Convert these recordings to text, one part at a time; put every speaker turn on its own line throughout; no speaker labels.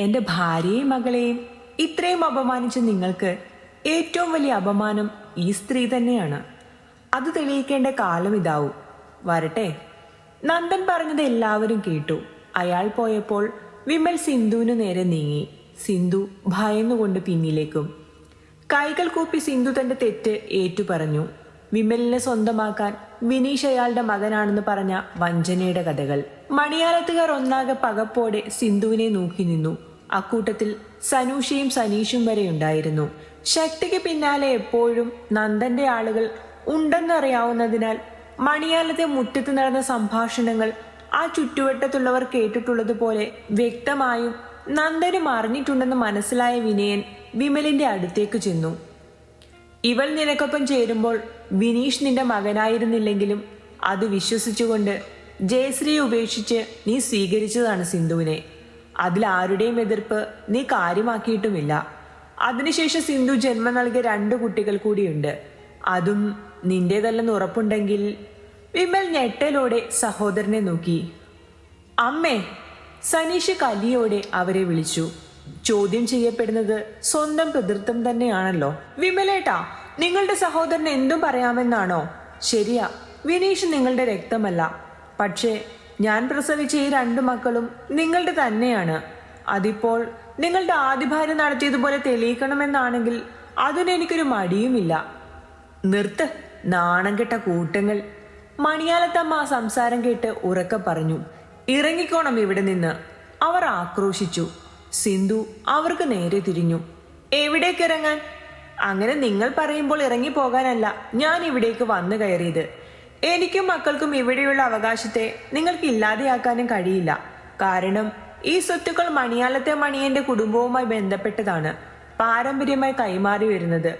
എന്റെ ഭാര്യയും മകളെയും ഇത്രയും അപമാനിച്ച നിങ്ങൾക്ക് ഏറ്റവും വലിയ അപമാനം ഈ സ്ത്രീ തന്നെയാണ്. അത് തെളിയിക്കേണ്ട കാലം ഇതാവും. വരട്ടെ. നന്ദൻ പറഞ്ഞത് എല്ലാവരും കേട്ടു. അയാൾ പോയപ്പോൾ വിമൽ സിന്ധുവിനു നേരെ നീങ്ങി. സിന്ധു ഭയന്നുകൊണ്ട് പിന്നിലേക്കും. കൈകൾ കൂപ്പി സിന്ധു തന്റെ തെറ്റ് ഏറ്റു പറഞ്ഞു വിമലിനെ സ്വന്തമാക്കാൻ വിനീഷ് അയാളുടെ മകനാണെന്ന് പറഞ്ഞ വഞ്ചനയുടെ കഥകൾ. മണിയാലത്തുകാർ ഒന്നാകെ പകപ്പോടെ സിന്ധുവിനെ നോക്കി നിന്നു. അക്കൂട്ടത്തിൽ സനൂഷയും സനീഷും വരെ ഉണ്ടായിരുന്നു. ശക്തിക്ക് പിന്നാലെ എപ്പോഴും നന്ദന്റെ ആളുകൾ ഉണ്ടെന്നറിയാവുന്നതിനാൽ മണിയാലത്തെ മുറ്റത്ത് നടന്ന സംഭാഷണങ്ങൾ ആ ചുറ്റുവട്ടത്തുള്ളവർ കേട്ടിട്ടുള്ളതുപോലെ വ്യക്തമായും നന്ദനും അറിഞ്ഞിട്ടുണ്ടെന്ന് മനസ്സിലായ വിനയൻ വിമലിന്റെ അടുത്തേക്ക് ചെന്നു. ഇവൾ നിനക്കൊപ്പം ചേരുമ്പോൾ വിനീഷ് നിന്റെ മകനായിരുന്നില്ലെങ്കിലും അത് വിശ്വസിച്ചുകൊണ്ട് ജയശ്രീ ഉപേക്ഷിച്ച് നീ സ്വീകരിച്ചതാണ് സിന്ധുവിനെ. അതിൽ ആരുടെയും എതിർപ്പ് നീ കാര്യമാക്കിയിട്ടുമില്ല. അതിനുശേഷം സിന്ധു ജന്മം നൽകിയ രണ്ട് കുട്ടികൾ കൂടിയുണ്ട്. അതും നിന്റേതല്ലെന്ന് ഉറപ്പുണ്ടെങ്കിൽ വിമൽ ഞെട്ടലോടെ സഹോദരനെ നോക്കി. അമ്മേ സനീഷ് കലിയോടെ അവരെ വിളിച്ചു. ചോദ്യം ചെയ്യപ്പെടുന്നത് സ്വന്തം പിതൃത്വം തന്നെയാണല്ലോ. വിമലേട്ടാ നിങ്ങളുടെ സഹോദരൻ എന്തും പറയാമെന്നാണോ? ശരിയാ വിനീഷ് നിങ്ങളുടെ രക്തമല്ല. പക്ഷേ ഞാൻ പ്രസവിച്ച ഈ രണ്ടു മക്കളും നിങ്ങളുടെ തന്നെയാണ്. അതിപ്പോൾ നിങ്ങളുടെ ആദ്യ ഭാര്യ നടത്തിയതുപോലെ തെളിയിക്കണമെന്നാണെങ്കിൽ അതിനെനിക്കൊരു മടിയുമില്ല. നിർത്ത് നാണം കെട്ട കൂട്ടങ്ങൾ. മണിയാലത്തമ്മ ആ സംസാരം കേട്ട് ഉറക്കെ പറഞ്ഞു ഇറങ്ങിക്കോണം ഇവിടെ നിന്ന്. അവർ ആക്രോശിച്ചു. സിന്ധു അവർക്ക് നേരെ തിരിഞ്ഞു. എവിടേക്ക് ഇറങ്ങാൻ? അങ്ങനെ നിങ്ങൾ പറയുമ്പോൾ ഇറങ്ങി പോകാനല്ല ഞാൻ ഇവിടേക്ക് വന്നു കയറിയത്. എനിക്കും മക്കൾക്കും ഇവിടെയുള്ള അവകാശത്തെ നിങ്ങൾക്ക് ഇല്ലാതെയാക്കാനും കഴിയില്ല. കാരണം ഈ സ്വത്തുക്കൾ മണിയാലത്തെ മണിയന്റെ കുടുംബവുമായി ബന്ധപ്പെട്ടതാണ്. പാരമ്പര്യമായി കൈമാറി വരുന്നത്.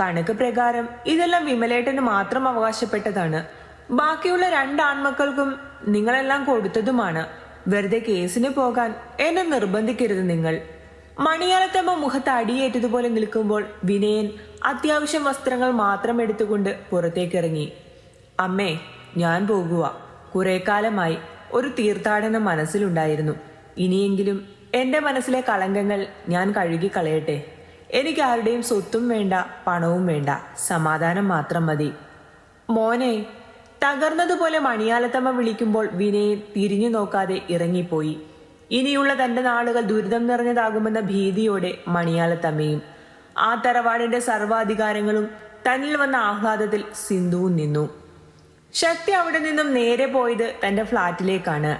കണക്ക് പ്രകാരം ഇതെല്ലാം വിമലേട്ടന് മാത്രം അവകാശപ്പെട്ടതാണ്. ബാക്കിയുള്ള രണ്ട് ആൺമക്കൾക്കും നിങ്ങളെല്ലാം കൊടുത്തതുമാണ്. വെറുതെ കേസിന് പോകാൻ എന്നെ നിർബന്ധിക്കരുത് നിങ്ങൾ. മണിയാലത്തമ്മ മുഖത്ത് അടിയേറ്റതുപോലെ നിൽക്കുമ്പോൾ വിനയൻ അത്യാവശ്യം വസ്ത്രങ്ങൾ മാത്രം എടുത്തുകൊണ്ട് പുറത്തേക്കിറങ്ങി. അമ്മേ ഞാൻ പോകുക കുറെ കാലമായി ഒരു തീർത്ഥാടനം മനസ്സിലുണ്ടായിരുന്നു. ഇനിയെങ്കിലും എന്റെ മനസ്സിലെ കളങ്കങ്ങൾ ഞാൻ കഴുകി കളയട്ടെ എനിക്ക് ആരുടെയും സ്വത്തും വേണ്ട പണവും വേണ്ട. സമാധാനം മാത്രം മതി. മോനെ തകർന്നതുപോലെ മണിയാലത്തമ്മ വിളിക്കുമ്പോൾ വിനയൻ തിരിഞ്ഞു നോക്കാതെ ഇറങ്ങിപ്പോയി. ഇനിയുള്ള തന്റെ നാളുകൾ ദുരിതം നിറഞ്ഞതാകുമെന്ന ഭീതിയോടെ മണിയാലത്തമ്മയും ആ തറവാടിന്റെ സർവാധികാരങ്ങളും തന്നിൽ വന്ന ആഹ്ലാദത്തിൽ സിന്ധുവും നിന്നു. ശക്തി അവിടെ നിന്നും നേരെ പോയത് തന്റെ ഫ്ളാറ്റിലേക്കാണ്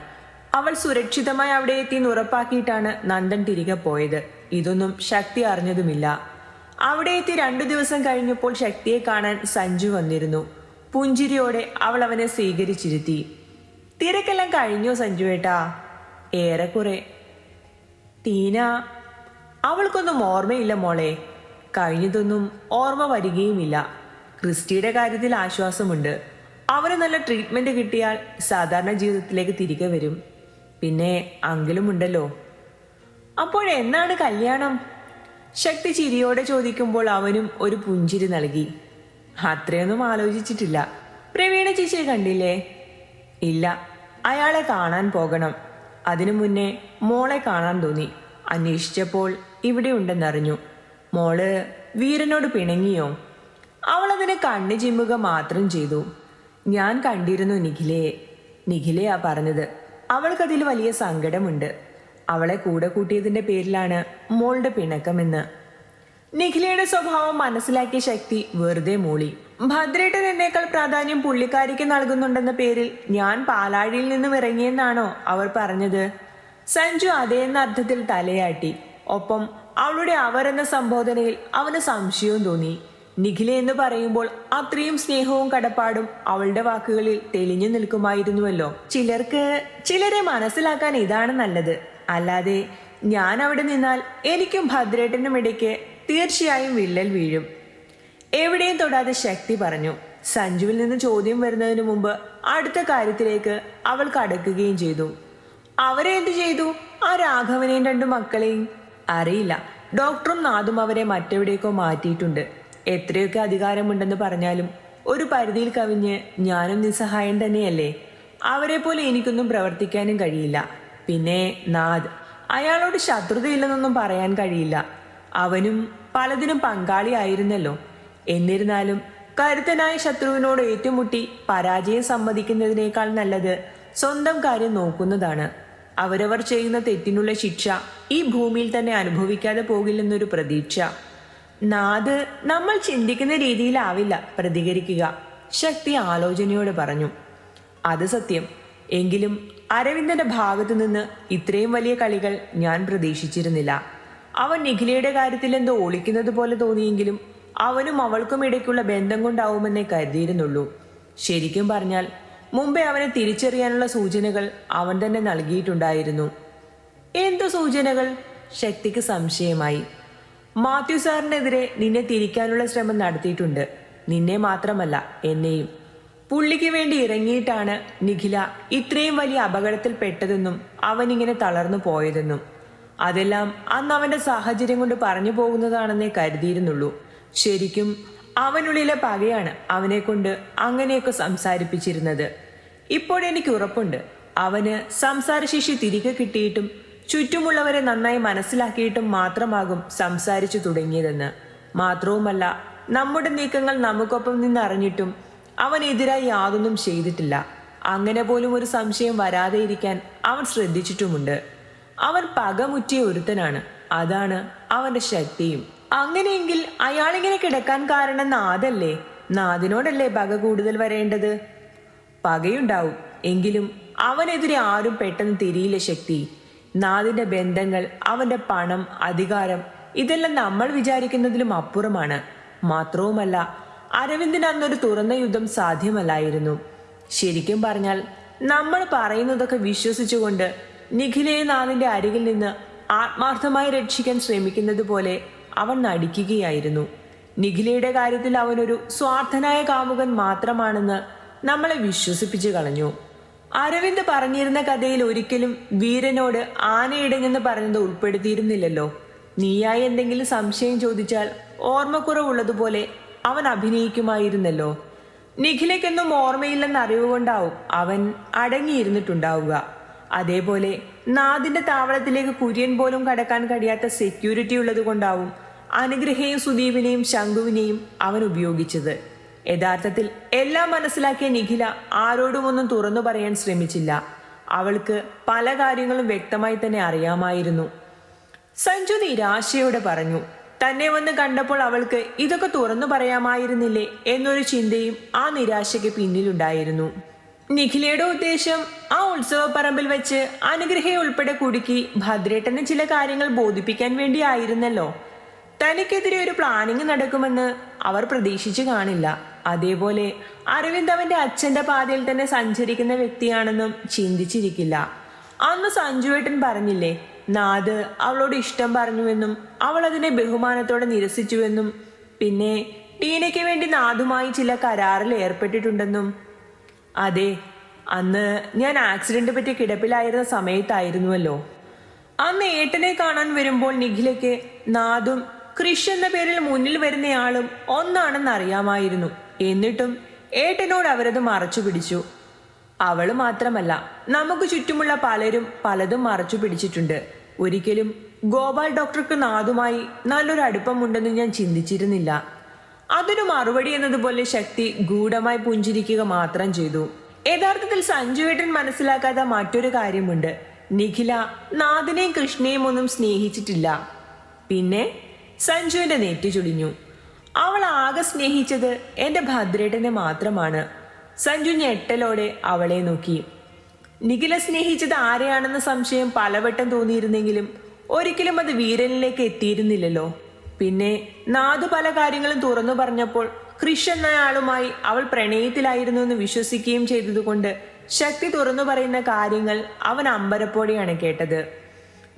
അവൾ സുരക്ഷിതമായി അവിടെ എത്തിയെന്ന് ഉറപ്പാക്കിയിട്ടാണ് നന്ദൻ തിരികെ പോയത്. ഇതൊന്നും ശക്തി അറിഞ്ഞതുമില്ല. അവിടെ എത്തി രണ്ടു ദിവസം കഴിഞ്ഞപ്പോൾ ശക്തിയെ കാണാൻ സഞ്ജു വന്നിരുന്നു. പുഞ്ചിരിയോടെ അവൾ അവനെ സ്വീകരിച്ചിരുത്തി. തിരക്കെല്ലാം കഴിഞ്ഞോ സഞ്ജു ഏട്ടാ ഏറെക്കുറെ. ടീന അവൾക്കൊന്നും ഓർമ്മയില്ല മോളെ. കഴിഞ്ഞതൊന്നും ഓർമ്മ വരികയുമില്ല. ക്രിസ്റ്റിയുടെ കാര്യത്തിൽ ആശ്വാസമുണ്ട്. അവന് നല്ല ട്രീറ്റ്മെന്റ് കിട്ടിയാൽ സാധാരണ ജീവിതത്തിലേക്ക് തിരികെ വരും. പിന്നെ അങ്കിലും ഉണ്ടല്ലോ അപ്പോഴെന്നാണ് കല്യാണം? ശക്തി ചിരിയോടെ ചോദിക്കുമ്പോൾ അവനും ഒരു പുഞ്ചിരി നൽകി. അത്രയൊന്നും ആലോചിച്ചിട്ടില്ല. പ്രവീണ ചേച്ചിയെ കണ്ടില്ലേ? ഇല്ല. അയാളെ കാണാൻ പോകണം. അതിനു മുന്നേ മോളെ കാണാൻ തോന്നി. അന്വേഷിച്ചപ്പോൾ ഇവിടെ ഉണ്ടെന്നറിഞ്ഞു മോൾ വീരനോട് പിണങ്ങിയോ? അവളതിന് കണ്ണു ചിമ്മുക മാത്രം ചെയ്തു. ഞാൻ കണ്ടിരുന്നു നിഖിലയെ നിഖിലയാ പറഞ്ഞത്. അവൾക്കതിൽ വലിയ സങ്കടമുണ്ട്. അവളെ കൂടെ കൂട്ടിയതിന്റെ പേരിലാണ് മോളുടെ പിണക്കമെന്ന്. നിഖിലയുടെ സ്വഭാവം മനസ്സിലാക്കിയ ശക്തി വെറുതെ മൂളി. ഭദ്രേട്ടൻ എന്നേക്കാൾ പ്രാധാന്യം പുള്ളിക്കാരിക്ക് നൽകുന്നുണ്ടെന്ന പേരിൽ ഞാൻ പാലാഴിയിൽ നിന്നും ഇറങ്ങിയെന്നാണോ അവർ പറഞ്ഞത്? സഞ്ജു അതേ എന്ന അർത്ഥത്തിൽ തലയാട്ടി. ഒപ്പം അവളുടെ അവർ എന്ന സംബോധനയിൽ അവന് സംശയവും തോന്നി. നിഖില എന്ന് പറയുമ്പോൾ അത്രയും സ്നേഹവും കടപ്പാടും അവളുടെ വാക്കുകളിൽ തെളിഞ്ഞു നിൽക്കുമായിരുന്നുവല്ലോ. ചിലർക്ക് ചിലരെ മനസ്സിലാക്കാൻ ഇതാണ് നല്ലത്. അല്ലാതെ ഞാൻ അവിടെ നിന്നാൽ എനിക്കും ഭദ്രേട്ടനും ഇടയ്ക്ക് തീർച്ചയായും വിള്ളൽ വീഴും. എവിടെയും തൊടാതെ ശക്തി പറഞ്ഞു. സഞ്ജുവിൽ നിന്ന് ചോദ്യം വരുന്നതിന് മുമ്പ് അടുത്ത കാര്യത്തിലേക്ക് അവൾ കടക്കുകയും ചെയ്തു. അവരെ എന്തു ചെയ്തു? ആ രാഘവനെയും രണ്ടു മക്കളെയും? അറിയില്ല. ഡോക്ടറും നാദും അവരെ മറ്റെവിടേക്കോ മാറ്റിയിട്ടുണ്ട്. എത്രയൊക്കെ അധികാരമുണ്ടെന്ന് പറഞ്ഞാലും ഒരു പരിധിയിൽ കവിഞ്ഞ് ഞാനും നിസ്സഹായം തന്നെയല്ലേ? അവരെ പോലെ എനിക്കൊന്നും പ്രവർത്തിക്കാനും കഴിയില്ല. പിന്നെ നാദ് അയാളോട് ശത്രുതയില്ലെന്നൊന്നും പറയാൻ കഴിയില്ല. അവനും പലതിനും പങ്കാളിയായിരുന്നല്ലോ. എന്നിരുന്നാലും കരുത്തനായ ശത്രുവിനോട് ഏറ്റുമുട്ടി പരാജയം സമ്മതിക്കുന്നതിനേക്കാൾ നല്ലത് സ്വന്തം കാര്യം നോക്കുന്നതാണ്. അവരവർ ചെയ്യുന്ന തെറ്റിനുള്ള ശിക്ഷ ഈ ഭൂമിയിൽ തന്നെ അനുഭവിക്കാതെ പോകില്ലെന്നൊരു പ്രതീക്ഷ. നാത് നമ്മൾ ചിന്തിക്കുന്ന രീതിയിലാവില്ല പ്രതികരിക്കുക. ശക്തി ആലോചനയോട് പറഞ്ഞു. അത് സത്യം. എങ്കിലും അരവിന്ദന്റെ ഭാഗത്തു നിന്ന് ഇത്രയും വലിയ കളികൾ ഞാൻ പ്രതീക്ഷിച്ചിരുന്നില്ല. അവൻ നിഖിലയുടെ കാര്യത്തിൽ എന്തോ ഒളിക്കുന്നത് പോലെ തോന്നിയെങ്കിലും അവനും അവൾക്കും ഇടയ്ക്കുള്ള ബന്ധം കൊണ്ടാവുമെന്നേ കരുതിയിരുന്നുള്ളൂ. ശരിക്കും പറഞ്ഞാൽ മുമ്പേ അവനെ തിരിച്ചറിയാനുള്ള സൂചനകൾ അവൻ തന്നെ നൽകിയിട്ടുണ്ടായിരുന്നു. എന്തു സൂചനകൾ? ശക്തിക്ക് സംശയമായി. മാത്യു സാറിനെതിരെ നിന്നെ തിരിക്കാനുള്ള ശ്രമം നടത്തിയിട്ടുണ്ട്. നിന്നെ മാത്രമല്ല എന്നെയും. പുള്ളിക്ക് വേണ്ടി ഇറങ്ങിയിട്ടാണ് നിഖില ഇത്രയും വലിയ അപകടത്തിൽ പെട്ടതെന്നും അവനിങ്ങനെ തളർന്നു പോയതെന്നും. അതെല്ലാം അന്ന് അവന്റെ സാഹചര്യം കൊണ്ട് പറഞ്ഞു പോകുന്നതാണെന്നേ കരുതിയിരുന്നുള്ളൂ. ശരിക്കും അവനുള്ളിലെ പകയാണ് അവനെ കൊണ്ട് അങ്ങനെയൊക്കെ സംസാരിപ്പിച്ചിരുന്നത്. ഇപ്പോഴെനിക്ക് ഉറപ്പുണ്ട്. അവന് സംസാരശേഷി തിരികെ കിട്ടിയിട്ടും ചുറ്റുമുള്ളവരെ നന്നായി മനസ്സിലാക്കിയിട്ടും മാത്രമാകും സംസാരിച്ചു തുടങ്ങിയതെന്ന്. മാത്രവുമല്ല നമ്മുടെ നീക്കങ്ങൾ നമുക്കൊപ്പം നിന്നറിഞ്ഞിട്ടും അവനെതിരായി യാതൊന്നും ചെയ്തിട്ടില്ല. അങ്ങനെ പോലും ഒരു സംശയം വരാതെ ഇരിക്കാൻ അവൻ ശ്രദ്ധിച്ചിട്ടുമുണ്ട്. അവൻ പകമുറ്റിയ ഒരുത്തനാണ്. അതാണ് അവന്റെ ശക്തിയും. അങ്ങനെയെങ്കിൽ അയാളിങ്ങനെ കിടക്കാൻ കാരണം നാദല്ലേ? നാദിനോടല്ലേ പക കൂടുതൽ വരേണ്ടത്? പകയുണ്ടാവും. എങ്കിലും അവനെതിരെ ആരും പെട്ടെന്ന് തിരിയില്ല ശക്തി. നാദിന്റെ ബന്ധങ്ങൾ അവന്റെ പണം അധികാരം ഇതെല്ലാം നമ്മൾ വിചാരിക്കുന്നതിലും അപ്പുറമാണ്. മാത്രവുമല്ല അരവിന്ദിന് അന്നൊരു തുറന്ന യുദ്ധം സാധ്യമല്ലായിരുന്നു. ശരിക്കും പറഞ്ഞാൽ നമ്മൾ പറയുന്നതൊക്കെ വിശ്വസിച്ചുകൊണ്ട് നിഖിലയെ നാദിന്റെ അരികിൽ നിന്ന് ആത്മാർത്ഥമായി രക്ഷിക്കാൻ ശ്രമിക്കുന്നത് പോലെ അവൻ നടിക്കുകയായിരുന്നു. നിഖിലയുടെ കാര്യത്തിൽ അവനൊരു സ്വാർത്ഥനായ കാമുകൻ മാത്രമാണെന്ന് നമ്മളെ വിശ്വസിപ്പിച്ചു കളഞ്ഞു. അരവിന്ദ് പറഞ്ഞിരുന്ന കഥയിൽ ഒരിക്കലും വീരനോട് ആനയിടങ്ങെന്ന് പറഞ്ഞത് ഉൾപ്പെടുത്തിയിരുന്നില്ലല്ലോ. നീയായി എന്തെങ്കിലും സംശയം ചോദിച്ചാൽ ഓർമ്മക്കുറവുള്ളതുപോലെ അവൻ അഭിനയിക്കുമായിരുന്നല്ലോ. നിഖിലയ്ക്കൊന്നും ഓർമ്മയില്ലെന്ന അറിവുകൊണ്ടാവും അവൻ അടങ്ങിയിരുന്നിട്ടുണ്ടാവുക. അതേപോലെ നാദിന്റെ താവളത്തിലേക്ക് കുര്യൻ പോലും കടക്കാൻ കഴിയാത്ത സെക്യൂരിറ്റി ഉള്ളത് കൊണ്ടാവും അനുഗ്രഹയും സുദീപിനെയും ശംഖുവിനെയും അവൻ ഉപയോഗിച്ചത്. യഥാർത്ഥത്തിൽ എല്ലാം മനസ്സിലാക്കിയ നിഖില ആരോടും ഒന്നും തുറന്നു പറയാൻ ശ്രമിച്ചില്ല. അവൾക്ക് പല കാര്യങ്ങളും വ്യക്തമായി തന്നെ അറിയാമായിരുന്നു. സഞ്ജു നിരാശയോടെ പറഞ്ഞു തന്നെ വന്ന് കണ്ടപ്പോൾ അവൾക്ക് ഇതൊക്കെ തുറന്നു പറയാമായിരുന്നില്ലേ? എന്നൊരു ചിന്തയും ആ നിരാശയ്ക്ക് പിന്നിലുണ്ടായിരുന്നു. നിഖിലയുടെ ഉദ്ദേശം ആ ഉത്സവപ്പറമ്പിൽ വെച്ച് അനുഗ്രഹയെ ഉൾപ്പെടെ കുടുക്കി ഭദ്രേട്ടന് ചില കാര്യങ്ങൾ ബോധിപ്പിക്കാൻ വേണ്ടിയായിരുന്നല്ലോ. തനിക്കെതിരെ ഒരു പ്ലാനിങ് നടക്കുമെന്ന് അവർ പ്രതീക്ഷിച്ചു കാണില്ല. അതേപോലെ അരവിന്ദ് അവന്റെ അച്ഛന്റെ പാതയിൽ തന്നെ സഞ്ചരിക്കുന്ന വ്യക്തിയാണെന്നും ചിന്തിച്ചിരിക്കില്ല. അന്ന് സഞ്ജുവേട്ടൻ പറഞ്ഞില്ലേ നാദ് അവളോട് ഇഷ്ടം പറഞ്ഞുവെന്നും അവൾ അതിനെ ബഹുമാനത്തോടെ നിരസിച്ചുവെന്നും പിന്നെ ടീനയ്ക്ക് വേണ്ടി നാദുമായി ചില കരാറിൽ ഏർപ്പെട്ടിട്ടുണ്ടെന്നും. അതെ അന്ന് ഞാൻ ആക്സിഡന്റ് പറ്റി കിടപ്പിലായിരുന്ന സമയത്തായിരുന്നുവല്ലോ. അന്ന് ഏട്ടനെ കാണാൻ വരുമ്പോൾ നിഖിലയ്ക്ക് നാദും ക്രിഷ് എന്ന പേരിൽ മുന്നിൽ വരുന്നയാളും ഒന്നാണെന്ന് അറിയാമായിരുന്നു എന്നിട്ടും ഏട്ടനോട് അവരത് മറച്ചു പിടിച്ചു. അവൾ മാത്രമല്ല നമുക്ക് ചുറ്റുമുള്ള പലരും പലതും മറച്ചു പിടിച്ചിട്ടുണ്ട്. ഒരിക്കലും ഗോപാൽ ഡോക്ടർക്ക് നാദുമായി നല്ലൊരു അടുപ്പമുണ്ടെന്ന് ഞാൻ ചിന്തിച്ചിരുന്നില്ല. അതിനു മറുപടി എന്നതുപോലെ ശക്തി ഗൂഢമായി പുഞ്ചിരിക്കുക മാത്രം ചെയ്തു. യഥാർത്ഥത്തിൽ സഞ്ജുവേട്ടൻ മനസ്സിലാക്കാത്ത മറ്റൊരു കാര്യമുണ്ട്. നിഖില നാദിനെയും കൃഷ്ണയും ഒന്നും സ്നേഹിച്ചിട്ടില്ല. പിന്നെ സഞ്ജുവിന്റെ നെറ്റി ചുളിഞ്ഞു. അവൾ ആകെ സ്നേഹിച്ചത് എന്റെ ഭദ്രേട്ടനെ മാത്രമാണ്. സഞ്ജു ഞെട്ടലോടെ അവളെ നോക്കി. നിഖില സ്നേഹിച്ചത് ആരെയാണെന്ന സംശയം പലവട്ടം തോന്നിയിരുന്നെങ്കിലും ഒരിക്കലും അത് വീരനിലേക്ക് എത്തിയിരുന്നില്ലല്ലോ. പിന്നെ നാദു പല കാര്യങ്ങളും തുറന്നു പറഞ്ഞപ്പോൾ കൃഷ് എന്നയാളുമായി അവൾ പ്രണയത്തിലായിരുന്നു എന്ന് വിശ്വസിക്കുകയും ചെയ്തതുകൊണ്ട് ശക്തി തുറന്നു പറയുന്ന കാര്യങ്ങൾ അവൻ അമ്പരപ്പോടെയാണ് കേട്ടത്.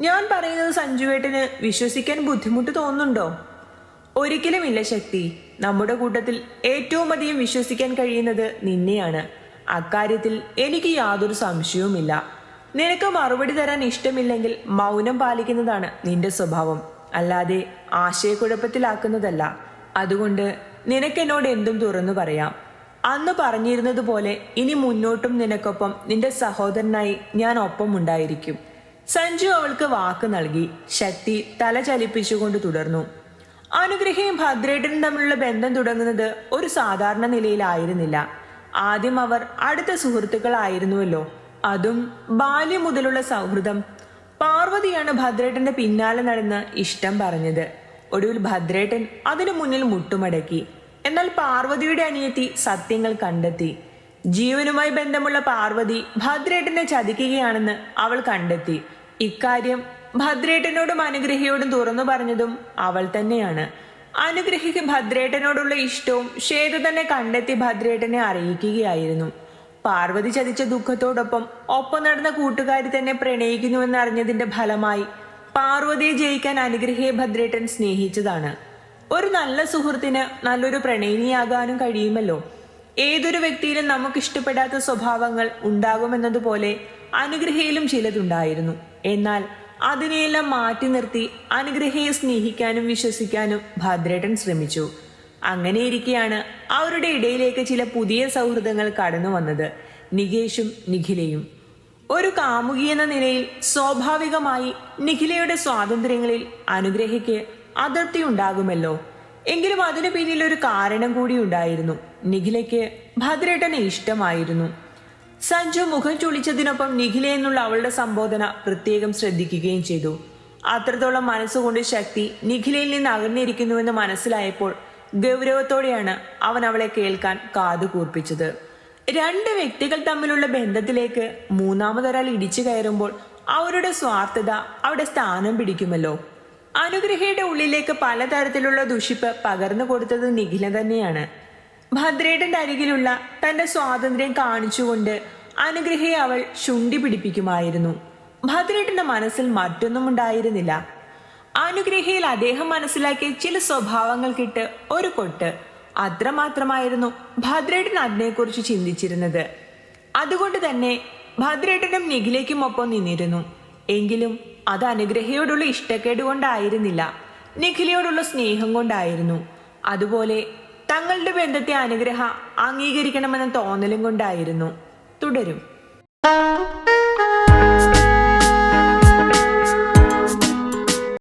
ഞാൻ പറയുന്നത് സഞ്ജുവേട്ടന് വിശ്വസിക്കാൻ ബുദ്ധിമുട്ട് തോന്നുന്നുണ്ടോ? ഒരിക്കലുമില്ല ശക്തി. നമ്മുടെ കൂട്ടത്തിൽ ഏറ്റവും അധികം വിശ്വസിക്കാൻ കഴിയുന്നത് നിന്നെയാണ്. അക്കാര്യത്തിൽ എനിക്ക് യാതൊരു സംശയവുമില്ല. നിനക്ക് മറുപടി തരാൻ ഇഷ്ടമില്ലെങ്കിൽ മൗനം പാലിക്കുന്നതാണ് നിന്റെ സ്വഭാവം. അല്ലാതെ ആശയക്കുഴപ്പത്തിലാക്കുന്നതല്ല. അതുകൊണ്ട് നിനക്കെന്നോട് എന്തും തുറന്നു പറയാം. അന്ന് പറഞ്ഞിരുന്നതുപോലെ ഇനി മുന്നോട്ടും നിനക്കൊപ്പം നിന്റെ സഹോദരനായി ഞാൻ ഒപ്പം ഉണ്ടായിരിക്കും സഞ്ജു അവൾക്ക് വാക്ക് നൽകി. ശക്തി തല ചലിപ്പിച്ചുകൊണ്ട് തുടർന്നു. അനുഗ്രഹയും ഭദ്രേട്ടനും തമ്മിലുള്ള ബന്ധം തുടങ്ങുന്നത് ഒരു സാധാരണ നിലയിലായിരുന്നില്ല. ആദ്യം അവർ അടുത്ത സുഹൃത്തുക്കളായിരുന്നുവല്ലോ. അതും ബാല്യം മുതലുള്ള സൗഹൃദം. പാർവതിയാണ് ഭദ്രേട്ടന്റെ പിന്നാലെ നടന്ന് ഇഷ്ടം പറഞ്ഞത്. ഒടുവിൽ ഭദ്രേട്ടൻ അതിനു മുന്നിൽ മുട്ടുമടക്കി. എന്നാൽ പാർവതിയുടെ അനിയത്തി സത്യങ്ങൾ കണ്ടെത്തി. ജീവനുമായി ബന്ധമുള്ള പാർവതി ഭദ്രേട്ടനെ ചതിക്കുകയാണെന്ന് അവൾ കണ്ടെത്തി. ഇക്കാര്യം ഭദ്രേട്ടനോടും അനുഗ്രഹിയോടും തുറന്നു പറഞ്ഞതും അവൾ തന്നെയാണ്. അനുഗ്രഹിക്ക് ഭദ്രേട്ടനോടുള്ള ഇഷ്ടവും ശ്വേത തന്നെ കണ്ടെത്തി ഭദ്രേട്ടനെ അറിയിക്കുകയായിരുന്നു. പാർവതി ചതിച്ച ദുഃഖത്തോടൊപ്പം ഒപ്പം നടന്ന കൂട്ടുകാരി തന്നെ പ്രണയിക്കുന്നുവെന്ന് അറിഞ്ഞതിന്റെ ഫലമായി പാർവതിയെ ജയിക്കാൻ അനുഗ്രഹയെ ഭദ്രേട്ടൻ സ്നേഹിച്ചതാണ്. ഒരു നല്ല സുഹൃത്തിന് നല്ലൊരു പ്രണയിനിയാകാനും കഴിയുമല്ലോ. ഏതൊരു വ്യക്തിയിലും നമുക്ക് ഇഷ്ടപ്പെടാത്ത സ്വഭാവങ്ങൾ ഉണ്ടാകുമെന്നതുപോലെ അനുഗ്രഹയിലും ചിലതുണ്ടായിരുന്നു. എന്നാൽ അതിനെയെല്ലാം മാറ്റി നിർത്തി അനുഗ്രഹയെ സ്നേഹിക്കാനും വിശ്വസിക്കാനും ഭദ്രേട്ടൻ ശ്രമിച്ചു. അങ്ങനെയിരിക്കെയാണ് അവരുടെ ഇടയിലേക്ക് ചില പുതിയ സൗഹൃദങ്ങൾ കടന്നു വന്നത്. നികേഷും നിഖിലയും. ഒരു കാമുകി എന്ന നിലയിൽ സ്വാഭാവികമായി നിഖിലയുടെ സ്വാതന്ത്ര്യങ്ങളിൽ അനുഗ്രഹിക്ക് അതൃപ്തി ഉണ്ടാകുമല്ലോ. എങ്കിലും അതിനു പിന്നിൽ ഒരു കാരണം കൂടി ഉണ്ടായിരുന്നു. നിഖിലയ്ക്ക് ഭദ്രേട്ടനെ ഇഷ്ടമായിരുന്നു. സഞ്ജു മുഖം ചുളിച്ചതിനൊപ്പം നിഖില എന്നുള്ള അവളുടെ സംബോധന പ്രത്യേകം ശ്രദ്ധിക്കുകയും ചെയ്തു. അത്രത്തോളം മനസ്സുകൊണ്ട് ശക്തി നിഖിലയിൽ നിന്ന് അകന്നിരിക്കുന്നുവെന്ന് മനസ്സിലായപ്പോൾ ഗൗരവത്തോടെയാണ് അവൻ അവളെ കേൾക്കാൻ കാതു കൂർപ്പിച്ചത്. രണ്ട് വ്യക്തികൾ തമ്മിലുള്ള ബന്ധത്തിലേക്ക് മൂന്നാമതൊരാൾ ഇടിച്ചു കയറുമ്പോൾ അവരുടെ സ്വാർത്ഥത അവിടെ സ്ഥാനം പിടിക്കുമല്ലോ. അനുഗ്രഹയുടെ ഉള്ളിലേക്ക് പലതരത്തിലുള്ള ദുഷിപ്പ് പകർന്നു കൊടുത്തത് നിഖില തന്നെയാണ്. ഭദ്രേട്ടന്റെ അരികിലുള്ള തന്റെ സ്വാതന്ത്ര്യം കാണിച്ചുകൊണ്ട് അനുഗ്രഹയെ അവൾ ശുണ്ടി പിടിപ്പിക്കുമായിരുന്നു. ഭദ്രേട്ടന്റെ മനസ്സിൽ മറ്റൊന്നും ഉണ്ടായിരുന്നില്ല. അനുഗ്രഹയിൽ അദ്ദേഹം മനസ്സിലാക്കിയ ചില സ്വഭാവങ്ങൾക്കിട്ട് ഒരു കൊട്ട് അത്രമാത്രമായിരുന്നു ഭദ്രേട്ടൻ അതിനെക്കുറിച്ച് ചിന്തിച്ചിരുന്നത്. അതുകൊണ്ട് തന്നെ ഭദ്രേട്ടനും നിഖിലേക്കും ഒപ്പം നിന്നിരുന്നു. എങ്കിലും അത് അനുഗ്രഹയോടുള്ള ഇഷ്ടക്കേട് കൊണ്ടായിരുന്നില്ല. നിഖിലയോടുള്ള സ്നേഹം കൊണ്ടായിരുന്നു. അതുപോലെ തങ്ങളുടെ ബന്ധത്തെ അനുഗ്രഹ അംഗീകരിക്കണമെന്ന തോന്നലും കൊണ്ടായിരുന്നു. തുടരും.